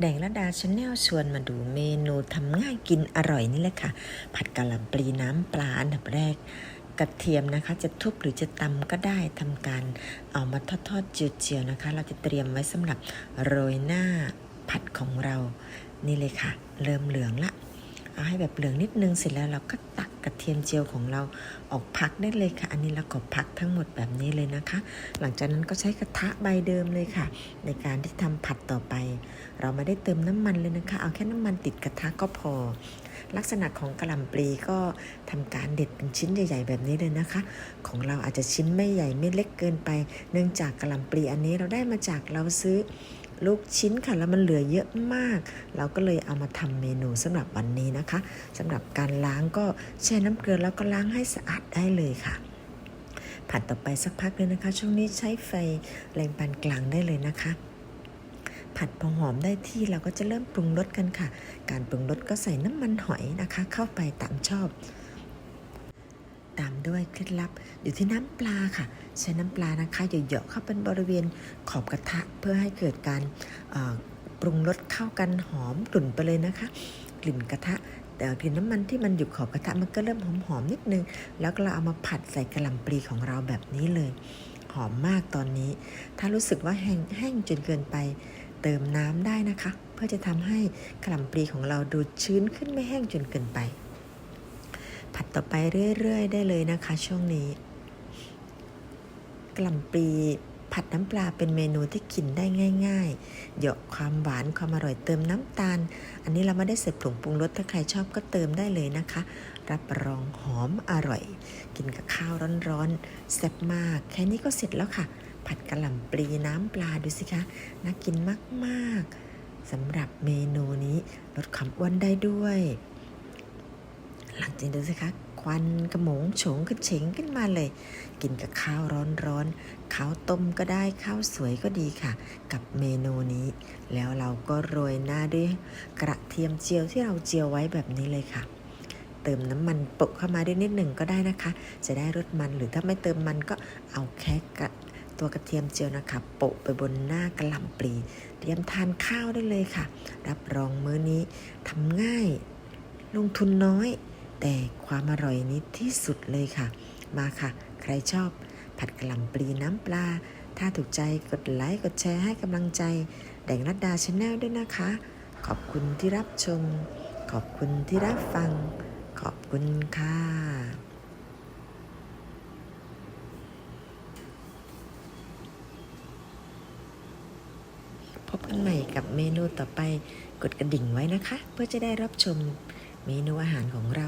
แดงระดาชาแนลชวนมาดูเมนูทำง่ายกินอร่อยนี่แหละค่ะ ผัดกะหล่ำปลีน้ำปลาอันดับแรก กระเทียมนะคะ จะทุบหรือจะตำก็ได้ทำการเอามาทอดทอดๆเจียวๆนะคะ เราจะเตรียมไว้สำหรับโรยหน้าผัดของเรานี่เลยค่ะ เริ่มเหลืองละ เอาให้แบบเหลืองนิดนึงเสร็จแล้วเราก็ตักกระเทียมเจียวของเราออกพักได้เลยค่ะ อันนี้เราก็พักทั้งหมดแบบนี้เลยนะคะ หลังจากนั้นก็ใช้กระทะใบเดิมเลยค่ะ ในการที่ทำผัดต่อไป เราไม่ได้เติมน้ำมันเลยนะคะ เอาแค่น้ำมันติดกระทะก็พอ ลักษณะของกระหล่ำปลีก็ทำการเด็ดเป็นชิ้นใหญ่ๆ แบบนี้เลยนะคะ ของเราอาจจะชิ้นไม่ใหญ่ไม่เล็กเกินไป เนื่องจากกระหล่ำปลีอันนี้เราได้มาจากเราซื้อ ลูกชิ้นค่ะแล้วมันเหลือเยอะมาก เราก็เลยเอามาทำเมนูสำหรับวันนี้นะคะสำหรับการล้างก็แช่น้ำเกลือแล้วก็ล้างให้สะอาดได้เลยค่ะ ผัดต่อไปสักพักเลยนะคะ ช่วงนี้ใช้ไฟแรงปานกลางได้เลยนะคะ ผัดพอหอมได้ที่เราก็จะเริ่มปรุงรสกันค่ะ การปรุงรสก็ใส่น้ำมันหอยนะคะ เข้าไปตามชอบ ตามด้วยเคล็ดลับอยู่ที่น้ำปลาค่ะ ใช้น้ำปลานะคะเยอะๆเข้าเป็นบริเวณขอบกระทะเพื่อให้เกิดการปรุงรสเข้ากันหอมกลุ่นไปเลยนะคะ กลิ่นกระทะแต่กลิ่นน้ำมันที่มันอยู่ขอบกระทะมันก็เริ่มหอมๆนิดนึง แล้วก็เราเอามาผัดใส่กระหล่ำปลีของเราแบบนี้เลย หอมมากตอนนี้ ถ้ารู้สึกว่าแห้งแห้งจนเกินไป เติมน้ำได้นะคะ เพื่อจะทำให้กระหล่ำปลีของเราดูชื้นขึ้นไม่แห้งจนเกินไป ผัดต่อไปเรื่อยๆ ได้เลยนะคะ ช่วงนี้กะหล่ำปลีผัดน้ำปลาเป็นเมนูที่กินได้ง่ายๆ เหยาะความหวานความอร่อยเติมน้ำตาล อันนี้เราไม่ได้ใส่ผงปรุงรสถ้าใครชอบก็เติมได้เลยนะคะ รับรองหอมอร่อย กินกับข้าวร้อนๆแซ่บมาก แค่นี้ก็เสร็จแล้วค่ะ ผัดกระหล่ำปลีน้ำปลาดูสิคะน่ากินมากๆสำหรับเมนูนี้ลดความอ้วนได้ด้วย หลังดูสิคะควันกระหมงโฉงขึ้นเฉงขึ้นมาเลย กินกับข้าวร้อนๆข้าวต้มก็ได้ข้าวสวยก็ดีค่ะ กับเมนูนี้ แล้วเราก็โรยหน้าด้วยกระเทียมเจียวที่เราเจียวไว้แบบนี้เลยค่ะ เติมน้ำมันโปะเข้ามาด้วยนิดหนึ่งก็ได้นะคะ จะได้รสมันหรือถ้าไม่เติมมันก็เอาแค่กระตัวกระเทียมเจียวนะคะโปะไปบนหน้ากระหล่ำปลีเตรียมทานข้าวได้เลยค่ะ รับรองมื้อนี้ทำง่าย ลงทุนน้อย แต่ความอร่อยนี้ที่สุดเลยค่ะ มาค่ะ ใครชอบ ผัดกะหล่ำปลีน้ำปลา ถ้าถูกใจกดไลค์กดแชร์ให้กำลังใจ แดงรัดดาชาแนลด้วยนะคะ ขอบคุณที่รับชม ขอบคุณที่รับฟัง ขอบคุณค่ะพบกันใหม่กับเมนูต่อไป กดกระดิ่งไว้นะคะ เพื่อจะได้รับชมเมนูอาหารของเรา